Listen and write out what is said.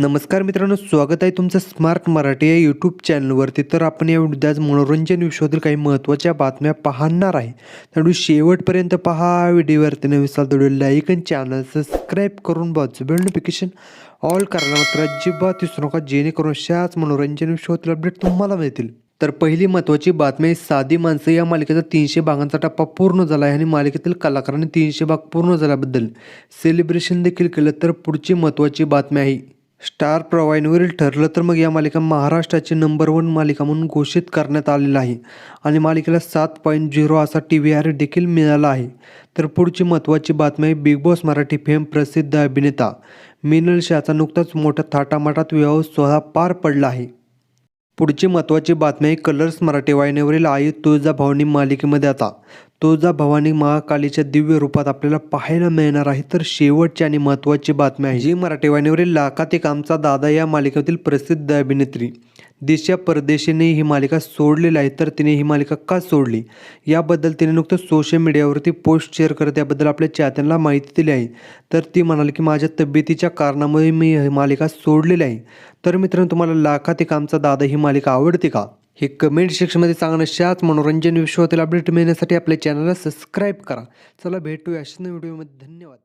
नमस्कार मित्रांनो स्वागत आहे तुमचं स्मार्ट मराठी या यूट्यूब चॅनलवरती तर आपण या व्हिडिओत आज मनोरंजन विश्वातील काही महत्त्वाच्या बातम्या पाहणार आहे. त्यामुळे शेवटपर्यंत पहा व्हिडिओवरती नवीन असाल तर लाईक आणि चॅनल सबस्क्राईब करून बाजू बेल नोटिफिकेशन ऑल करायला मात्र अजिबात विसरू नका जेणेकरून अशाच मनोरंजन विश्वातील अपडेट तुम्हाला मिळतील. तर पहिली महत्त्वाची बातमी आहे साधी माणसं या मालिकेचा तीनशे भागांचा टप्पा पूर्ण झाला आहे आणि मालिकेतील कलाकारांनी तीनशे भाग पूर्ण झाल्याबद्दल सेलिब्रेशन देखील केलं. तर पुढची महत्त्वाची बातमी आहे स्टार प्रवाहिनीवरील ठरलं तर मग या मालिका महाराष्ट्राची नंबर वन मालिका म्हणून घोषित करण्यात आलेलं आहे. आणि मालिकेला सात पॉईंट झिरो असा टी व्ही आर देखील मिळाला आहे. तर पुढची महत्त्वाची बातमी आहे बिग बॉस मराठी फेम प्रसिद्ध अभिनेता. मिनल शाहचा नुकताच मोठ्या थाटामाटात विवाह सोहळा पार पडला आहे. पुढची महत्त्वाची बातमी आहे कलर्स मराठी वाहिनीवरील आई तुळजाभवानी मालिकेमध्ये आता. तुळजाभवानी महाकालीच्या दिव्य रूपात आपल्याला पाहायला मिळणार आहे तर शेवटची आणि महत्त्वाची बातमी आहे जी मराठी वाहिनीवरील लाखात एक आमचा दादा या मालिकेतील प्रसिद्ध अभिनेत्री दिशा परदेशीने ही मालिका सोडलेली आहे तर तिने ही मालिका का सोडली? याबद्दल तिने नुकतंच सोशल मीडियावरती पोस्ट शेअर करत याबद्दल आपल्या चाहत्यांना माहिती दिली आहे. तर ती म्हणाली की माझ्या तब्येतीच्या कारणामुळे मी ही मालिका सोडलेली आहे. तर मित्रांनो तुम्हाला लाखात एक आमचा दादा ही मालिका आवडते का? हे कमेंट सेक्शनमध्ये सांगणं अशाच मनोरंजन विश्वातील अपडेट मिळण्यासाठी आपल्या चॅनलला सबस्क्राईब करा. चला भेटूया अशाच व्हिडिओमध्ये धन्यवाद.